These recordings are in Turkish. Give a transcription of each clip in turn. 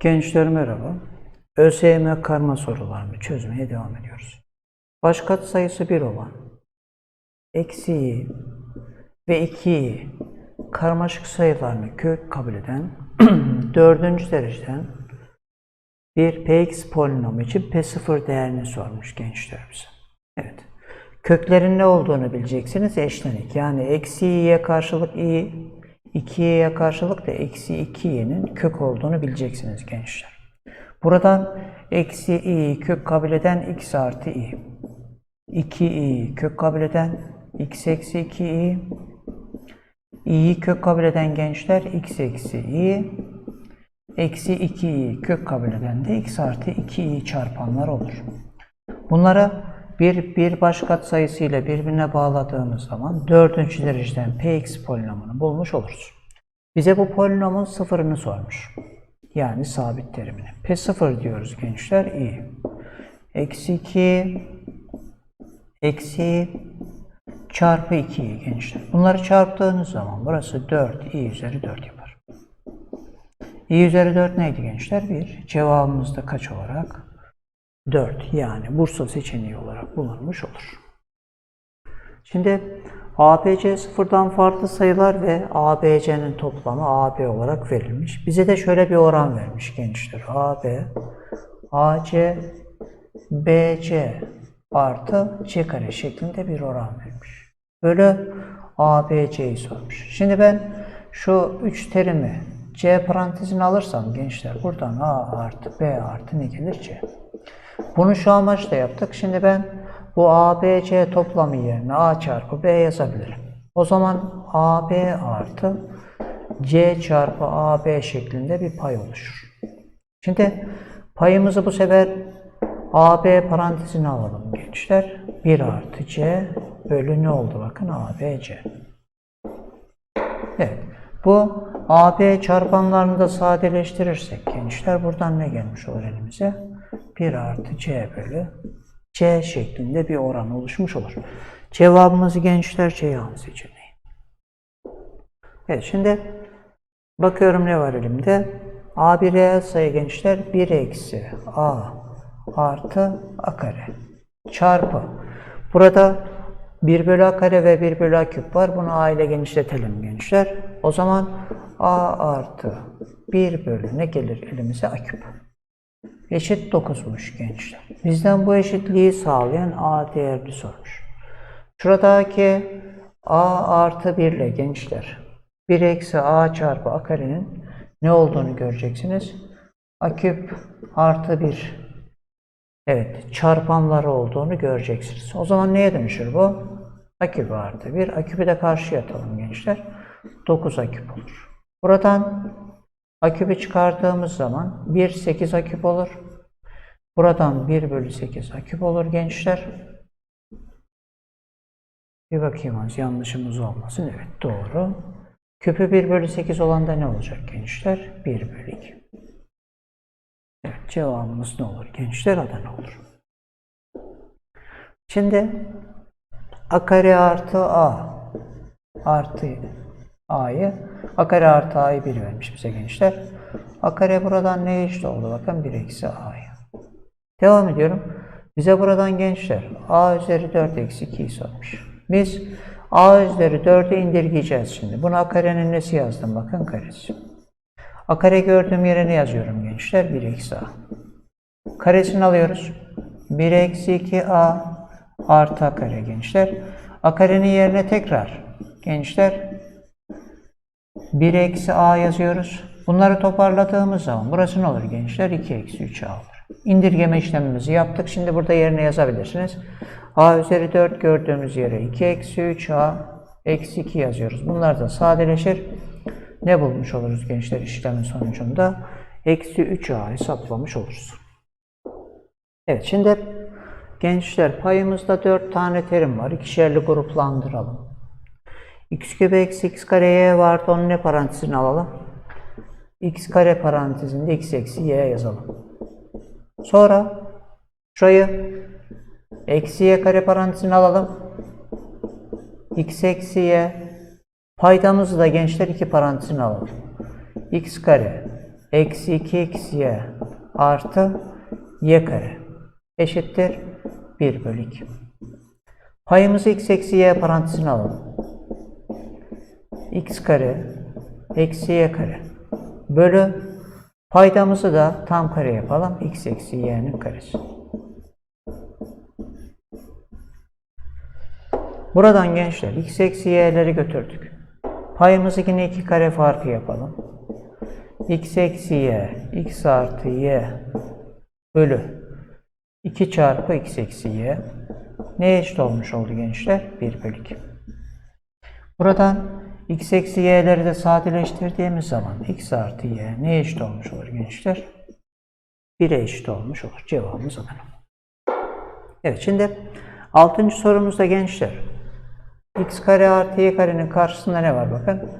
Gençler merhaba. ÖSYM karma sorularını çözmeye devam ediyoruz. Baş sayısı 1 olan eksiği ve 2'yi karmaşık sayılarını kök kabul eden dördüncü dereceden bir px polinomu için p0 değerini sormuş gençler bize. Evet. Köklerin ne olduğunu bileceksiniz. Eşlenik. Yani eksi i'ye karşılık i, 2'ye karşılık da eksi 2y'nin kök olduğunu bileceksiniz gençler. Buradan eksi i kök kabul eden x artı i. 2i kök kabul eden x eksi 2i. i'yi kök kabul eden gençler x eksi i. Eksi 2i kök kabul eden de x artı 2i çarpanlar olur. Bunlara bir, bir baş sayısı ile birbirine bağladığımız zaman dördüncü dereceden px polinomunu bulmuş oluruz. Bize bu polinomun sıfırını sormuş. Yani sabit terimini. P0 diyoruz gençler i. Eksi 2 eksi çarpı 2 gençler. Bunları çarptığınız zaman burası 4 i üzeri 4 yapar. i üzeri 4 neydi gençler? 1. Cevabımız da kaç olarak? 4 yani Bursa seçeneği olarak bulunmuş olur. Şimdi ABC sıfırdan farklı sayılar ve ABC'nin toplamı AB olarak verilmiş. Bize de şöyle bir oran vermiş gençler. AB, AC, BC artı C kare şeklinde bir oran vermiş. Bölü ABC'yi sormuş. Şimdi ben şu üç terimi C parantezine alırsam gençler buradan A artı B artı ne gelir C. Bunu şu amaçla yaptık. Şimdi ben bu ABC toplamı yerine A çarpı B yazabilirim. O zaman AB artı C çarpı AB şeklinde bir pay oluşur. Şimdi payımızı bu sefer AB parantezine alalım gençler. 1 artı C bölü ne oldu bakın ABC. Evet. Bu AB çarpanlarını da sadeleştirirsek gençler buradan ne gelmiş olur elimize? 1 artı C bölü C şeklinde bir oran oluşmuş olur. Cevabımız gençler Ceyhan seçeneği. Evet şimdi bakıyorum ne var elimde. A bir reel sayı gençler 1 eksi A artı A kare çarpı. Burada 1 bölü A kare ve 1 bölü A küp var. Bunu A ile genişletelim gençler. O zaman A artı 1 bölü ne gelir elimize A küp. Eşit 9'muş gençler. Bizden bu eşitliği sağlayan A değerini sormuş. Şuradaki A artı 1 ile gençler 1 eksi A çarpı A karenin ne olduğunu göreceksiniz. A küp artı 1 evet çarpanları olduğunu göreceksiniz. O zaman neye dönüşür bu? A küp artı 1. A küpü de karşıya atalım gençler. 9 A küp olur. Buradan A küpü çıkardığımız zaman 1 8 A küp olur. Buradan 1 bölü 8 A küp olur gençler. Bir bakayım az yanlışımız olmasın. Evet doğru. Küpü 1 bölü 8 olan da ne olacak gençler? 1 bölü 2. Evet cevabımız ne olur gençler? Adana olur. Şimdi A kare artı A artı A'yı A kare artı A'yı 1 vermiş bize gençler. A kare buradan ne eşit oldu? Bakın 1 eksi A'ya. Devam ediyorum. Bize buradan gençler A üzeri 4 eksi 2'yi sormuş. Biz A üzeri 4'e indirgeyeceğiz şimdi. Bunu A karenin nesi yazdım? Bakın karesi. A kare gördüğüm yere ne yazıyorum gençler? 1 eksi A. Karesini alıyoruz. 1 eksi 2A artı A kare gençler. A karenin yerine tekrar gençler 1 eksi a yazıyoruz. Bunları toparladığımız zaman burası ne olur gençler? 2 eksi 3a olur. İndirgeme işlemimizi yaptık. Şimdi burada yerine yazabilirsiniz. a üzeri 4 gördüğümüz yere 2 eksi 3a eksi 2 yazıyoruz. Bunlar da sadeleşir. Ne bulmuş oluruz gençler işlemin sonucunda? Eksi 3a hesaplamış oluruz. Evet şimdi gençler payımızda 4 tane terim var. İkişerli gruplandıralım. X küp eksi x kare y vardı. Onun ne parantezini alalım? x kare parantezinde x eksi y yazalım. Sonra şurayı eksi y kare parantezine alalım. x eksi y paydamızı da gençler iki parantezine alalım. x kare eksi 2 eksi y artı y kare eşittir 1 bölü 2. Payımızı x eksi y parantezine alalım. X kare eksi y kare bölü paydamızı da tam kare yapalım. x eksi y'nin karesi. Buradan gençler x eksi y'leri götürdük. Payımızı yine 2 kare farkı yapalım. x eksi y, x artı y bölü 2 çarpı x eksi y. Neye eşit olmuş oldu gençler? 1 bölü 2. Buradan x eksi y'leri de sadeleştirdiğimiz zaman x artı y neye eşit olmuş olur gençler? 1'e eşit olmuş olur. Cevabımız Adana. Evet şimdi 6. sorumuzda gençler x kare artı y karenin karşısında ne var bakın.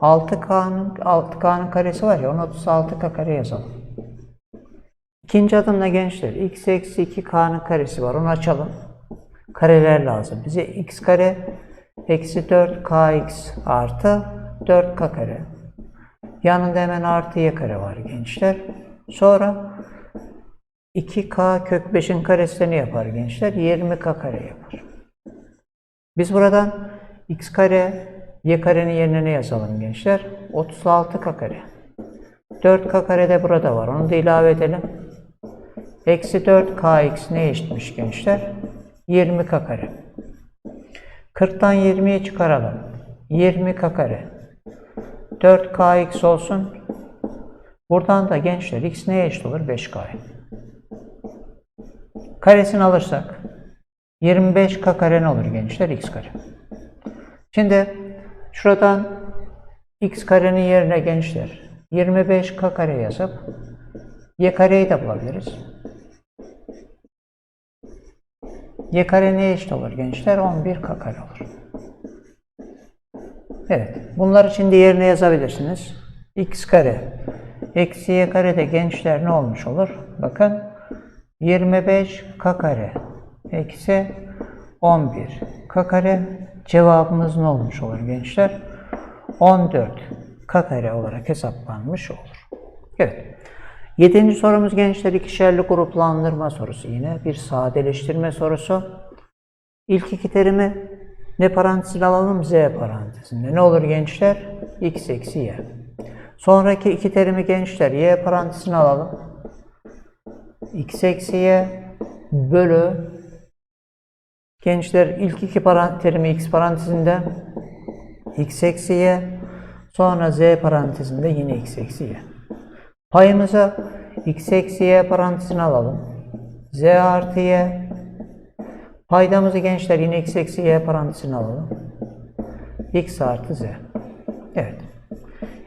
6k'nın 6k'nın karesi var ya onu 36k kare yazalım. İkinci adımda gençler x eksi 2k'nın karesi var onu açalım. Kareler lazım. Bize x kare eksi 4kx artı 4k kare. Yanında hemen artı y kare var gençler. Sonra 2k kök 5'in karesini yapar gençler. 20k kare yapar. Biz buradan x kare y karenin yerine ne yazalım gençler? 36k kare. 4k kare de burada var. Onu da ilave edelim. Eksi 4kx ne eşitmiş gençler? 20k kare. 40'tan 20'yi çıkaralım. 20k kare. 4kx olsun. Buradan da gençler x neye eşit olur? 5k. Karesini alırsak 25k kare ne olur gençler? x kare. Şimdi şuradan x karenin yerine gençler 25k kare yazıp y kareyi de bulabiliriz. Y kare neye eşit olur gençler? 11k kare olur. Evet. Bunlar için de yerine yazabilirsiniz. x kare eksi y kare de gençler ne olmuş olur? Bakın 25k kare eksi 11 k kare cevabımız ne olmuş olur gençler? 14 k kare olarak hesaplanmış olur. Evet. Yedinci sorumuz gençler ikişerli gruplandırma sorusu yine. Bir sadeleştirme sorusu. İlk iki terimi ne parantezine alalım? Z parantezinde. Ne olur gençler? x eksi y. Sonraki iki terimi gençler y parantezine alalım. x eksi y bölü gençler ilk iki terimi x parantezinde x eksi y sonra z parantezinde yine x eksi y. Payımıza x eksi y parantezine alalım. z artı y. Paydamızı gençler yine x eksi y parantezine alalım. x artı z. Evet.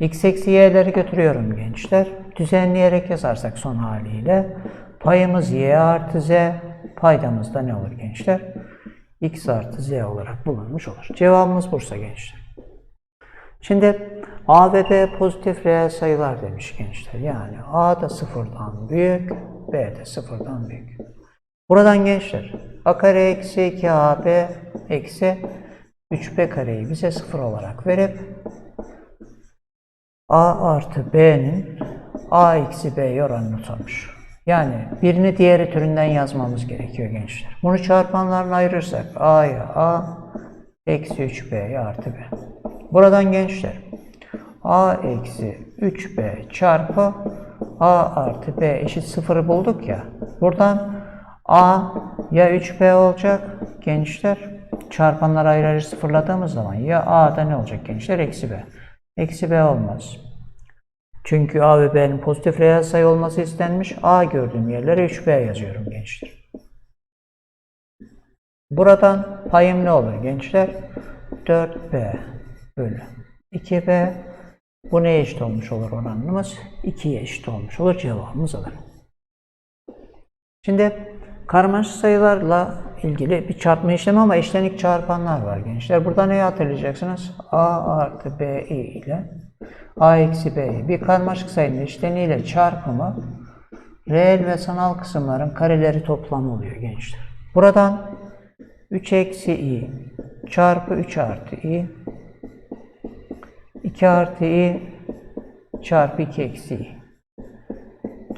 x eksi y'leri götürüyorum gençler. Düzenleyerek yazarsak son haliyle. Payımız y artı z. Paydamız da ne olur gençler? x artı z olarak bulunmuş olur. Cevabımız Bursa gençler. Şimdi A ve B pozitif reel sayılar demiş gençler. Yani A da sıfırdan büyük, B de sıfırdan büyük. Buradan gençler A kare eksi 2AB eksi 3B kareyi bize sıfır olarak verip A artı B'nin A eksi B oranını sormuş. Yani birini diğeri türünden yazmamız gerekiyor gençler. Bunu çarpanlarına ayırırsak A'ya A eksi 3B artı B. Buradan gençler a eksi 3b çarpı a artı b eşit 0'ı bulduk ya. Buradan a ya 3b olacak gençler. Çarpanları ayrı ayrı sıfırladığımız zaman ya a da ne olacak gençler? Eksi b. Eksi b olmaz. Çünkü a ve b'nin pozitif reel sayı olması istenmiş. a gördüğüm yerlere 3b yazıyorum gençler. Buradan payım ne olur gençler? 4b bölü 2b bu neye eşit olmuş olur oranımız? 2'ye eşit olmuş olur. Cevabımız alır. Şimdi karmaşık sayılarla ilgili bir çarpma işlemi ama eşlenik çarpanlar var gençler. Burada neyi hatırlayacaksınız? A artı B ile A eksi B bir karmaşık sayının eşleniğiyle çarpımı reel ve sanal kısımların kareleri toplamı oluyor gençler. Buradan 3 eksi i çarpı 3 artı i 2 artı i çarpı 2 eksi i.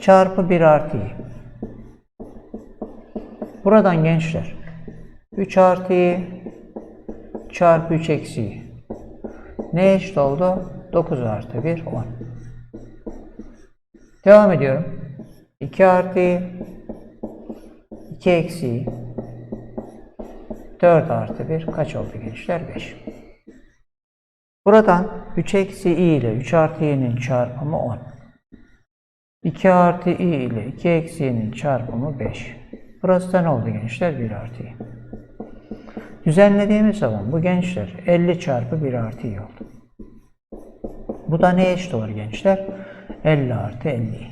çarpı 1 artı i. Buradan gençler 3 artı i çarpı 3 eksi i. Ne eşit oldu? 9 artı 1 10. Devam ediyorum. 2 artı i 2 eksi i 4 artı 1 kaç oldu gençler? 5. Buradan 3 eksi i ile 3 artı i'nin çarpımı 10. 2 artı i ile 2 eksi i'nin çarpımı 5. Burası da ne oldu gençler? 1 artı i. Düzenlediğimiz zaman bu gençler 50 çarpı 1 artı i oldu. Bu da ne eşit olur gençler? 50 artı 50 i.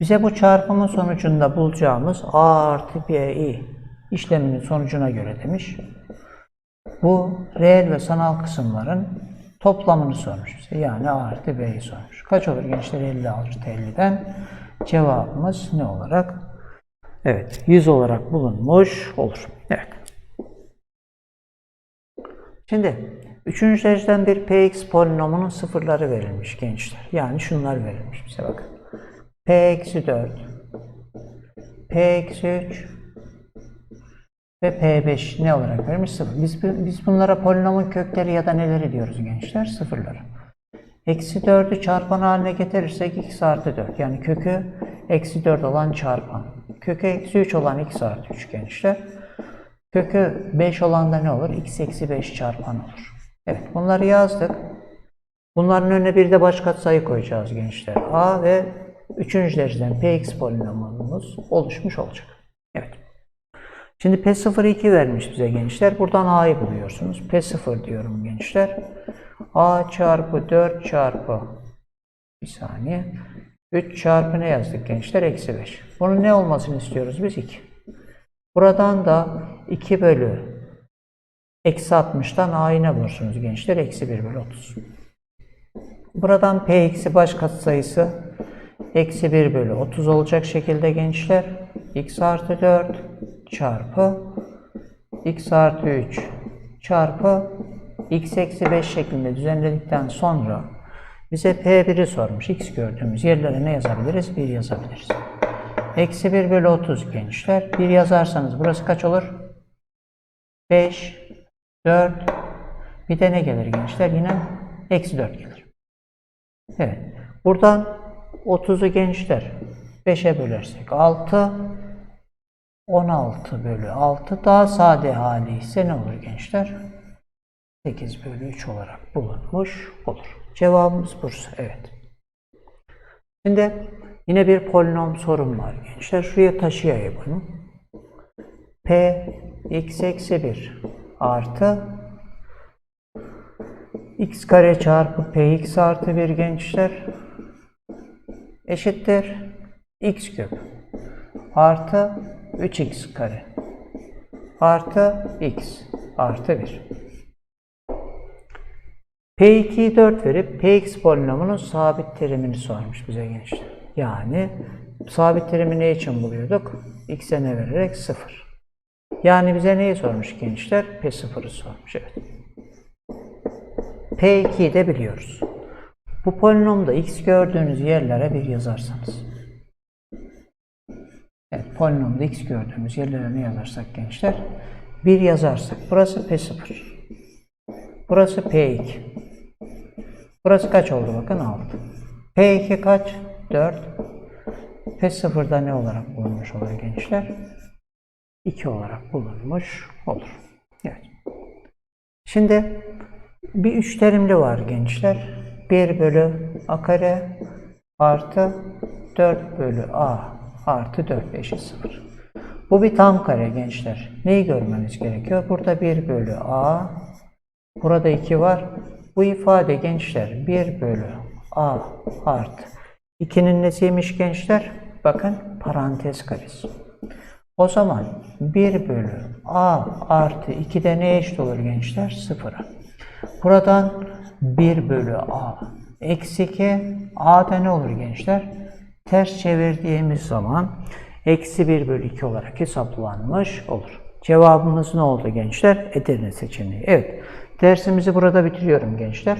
Bize bu çarpımın sonucunda bulacağımız a artı bi işleminin sonucuna göre demiş. Bu reel ve sanal kısımların toplamını sormuş bize. Yani a artı b'yi sormuş. Kaç olur gençler 50 artı 50'den? Cevabımız ne olarak? Evet 100 olarak bulunmuş olur. Evet. Şimdi üçüncü dereceden bir px polinomunun sıfırları verilmiş gençler. Yani şunlar verilmiş bize bakın. p eksi 4 p eksi 3 ve P5 ne olarak verilmiş? Sıfır. Biz, biz bunlara polinomun kökleri ya da neleri diyoruz gençler? Sıfırları. Eksi 4'ü çarpan haline getirirsek x artı 4. Yani kökü eksi 4 olan çarpan. Kökü eksi 3 olan x artı 3 gençler. Kökü 5 olan da ne olur? x eksi 5 çarpan olur. Evet bunları yazdık. Bunların önüne bir de baş katsayı koyacağız gençler. A ve 3. dereceden px polinomumuz oluşmuş olacak. Evet. Şimdi P02 vermiş bize gençler. Buradan A'yı buluyorsunuz. P0 diyorum gençler. A çarpı 4 çarpı bir saniye. 3 çarpı ne yazdık gençler? Eksi 5. Bunun ne olmasını istiyoruz biz? 2. Buradan da 2 bölü eksi 60'tan A'yı ne bulursunuz gençler? Eksi 1 bölü 30. Buradan P eksi baş katsayısı eksi 1 bölü 30 olacak şekilde gençler. X artı 4 çarpı x artı 3 çarpı x eksi 5 şeklinde düzenledikten sonra bize P1'i sormuş. X gördüğümüz yerlere ne yazabiliriz? 1 yazabiliriz. Eksi 1 bölü 30 gençler. 1 yazarsanız burası kaç olur? 5, 4, bir de ne gelir gençler? Yine eksi 4 gelir. Evet. Buradan 30'u gençler 5'e bölersek 6, 16 bölü 6 daha sade hali ise ne olur gençler? 8 bölü 3 olarak bulunmuş olur. Cevabımız Bursa. Evet. Şimdi yine bir polinom sorum var gençler. Şuraya taşıyayım bunu. P x eksi 1 artı x kare çarpı px artı 1 gençler eşittir x küp artı 3x kare artı x artı 1. P2'yi 4 verip Px polinomunun sabit terimini sormuş bize gençler. Yani sabit terimi ne için buluyorduk? X'e ne vererek 0. Yani bize neyi sormuş gençler? P0'ı sormuş. Evet. P2'yi de biliyoruz. Bu polinomda x gördüğünüz yerlere bir yazarsanız. Evet, polinomda x gördüğümüz yerlere ne yazarsak gençler? 1 yazarsak. Burası P0. Burası P2. Burası kaç oldu bakın 6. P2 kaç? 4. P0'da ne olarak bulunmuş olur gençler? 2 olarak bulunmuş olur. Evet. Şimdi bir üç terimli var gençler. 1 bölü a kare artı 4 bölü a artı 4 eşit 0. Bu bir tam kare gençler. Neyi görmeniz gerekiyor? Burada 1 bölü a, burada 2 var. Bu ifade gençler 1 bölü a artı 2'nin nesiymiş gençler? Bakın parantez karesi. O zaman 1 bölü a artı 2'de ne eşit olur gençler? 0'a. Buradan 1 bölü a eksi 2 a'da ne olur gençler? Ters çevirdiğimiz zaman eksi 1 bölü 2 olarak hesaplanmış olur. Cevabımız ne oldu gençler? Edirne seçeneği. Evet. Dersimizi burada bitiriyorum gençler.